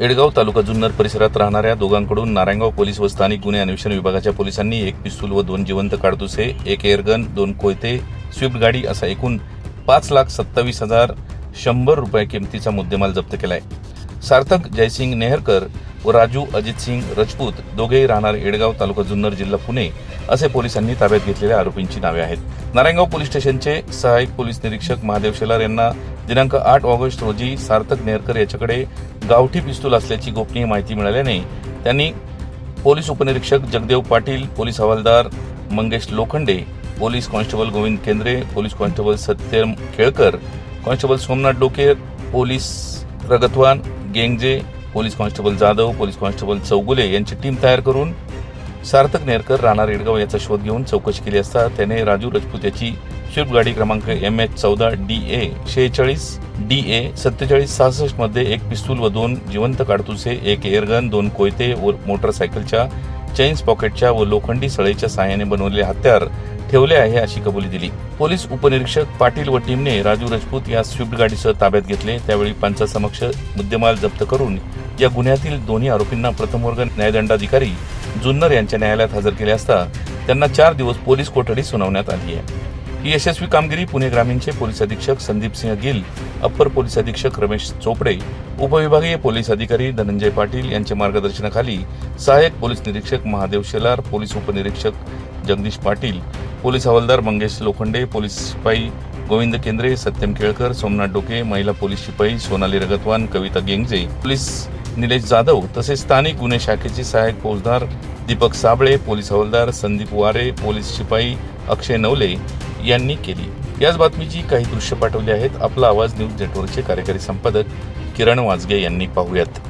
एडगाव तालुका जुन्नर परिसरात राहणाऱ्या दोघांकडून नारायणगाव पोलीस व स्थानिक गुन्हे अन्वेषण विभागाच्या पोलिसांनी एक पिस्तूल व दोन जिवंत काडतुसे एक एअरगन दोन कोयते स्विफ्ट गाडी असा एकूण पाच लाख सत्तावीस हजार शंभर रुपये किमतीचा मुद्देमाल जप्त केलाय. सार्थक जयसिंग नेहरकर व राजू अजित सिंग राजपूत दोघेही राहणार एडगाव तालुका जुन्नर जिल्हा पुणे असे पोलिसांनी ताब्यात घेतलेल्या आरोपींची नावे आहेत. नारायणगाव पोलीस स्टेशनचे सहाय्यक पोलीस निरीक्षक महादेव शेलार यांना दिनांक आठ ऑगस्ट रोजी सार्थक नेरकर याच्याकडे गावठी पिस्तूल असल्याची गोपनीय माहिती मिळाल्याने त्यांनी पोलीस उपनिरीक्षक जगदेव पाटील पोलीस हवालदार Mangesh Lokhande police constable Govind Kendre police constable Satyam Kelkar constable Somnath Doke police Ragatwan Gengje police constable Jadhav police constable Chougule यांची टीम तयार करून सार्थक नेरकर राणा रेडगाव याचा शोध घेऊन चौकशी केली असता त्याने राजू राजपूत याची स्विफ्ट गाडी क्रमांक एम एच चौदा डी ए शेहेचाळीस डी ए सत्तेचाळीस सहासष्टमध्ये एक पिस्तूल व दोन जिवंत काडतुसे एक एअरगन दोन कोयते व मोटरसायकलच्या चेन्स पॉकेटच्या व लोखंडी सळेच्या सहाय्याने बनवलेले हत्यार ठेवले आहे अशी कबुली दिली. पोलीस उपनिरीक्षक पाटील व टीमने राजू राजपूत या स्विफ्ट गाडीसह ताब्यात घेतले. त्यावेळी पंचासमक्ष मुद्देमाल जप्त करून या गुन्ह्यातील दोन्ही आरोपींना प्रथमवर्ग न्यायदंडाधिकारी जुन्नर यांच्या न्यायालयात हजर केले असता त्यांना चार दिवस पोलीस कोठडी सुनावण्यात आली आहे. ही यशस्वी कामगिरी पुणे ग्रामीणचे पोलीस अधीक्षक संदीप सिंह गिल अप्पर पोलीस अधीक्षक रमेश चोपडे उपविभागीय पोलीस अधिकारी धनंजय पाटील यांच्या मार्गदर्शनाखाली सहाय्यक पोलीस निरीक्षक महादेव शेलार पोलीस उपनिरीक्षक जगदीश पाटील पोलीस हवालदार मंगेश लोखंडे पोलीस शिपाई गोविंद केंद्रे सत्यम केळकर सोमनाथ डोके महिला पोलीस शिपाई सोनाली रगतवान कविता गेंगजे पोलीस निलेश जाधव तसेच स्थानिक गुन्हे शाखेचे सहाय्यक फौजदार दीपक साबळे पोलीस हवालदार संदीप वारे पोलीस शिपाई अक्षय नवले यांनी केली. याच बातमीची काही दृश्य पाठवली आहेत. आपला आवाज न्यूज नेटवर्कचे कार्यकारी संपादक किरण वाजगे यांनी पाहूयात.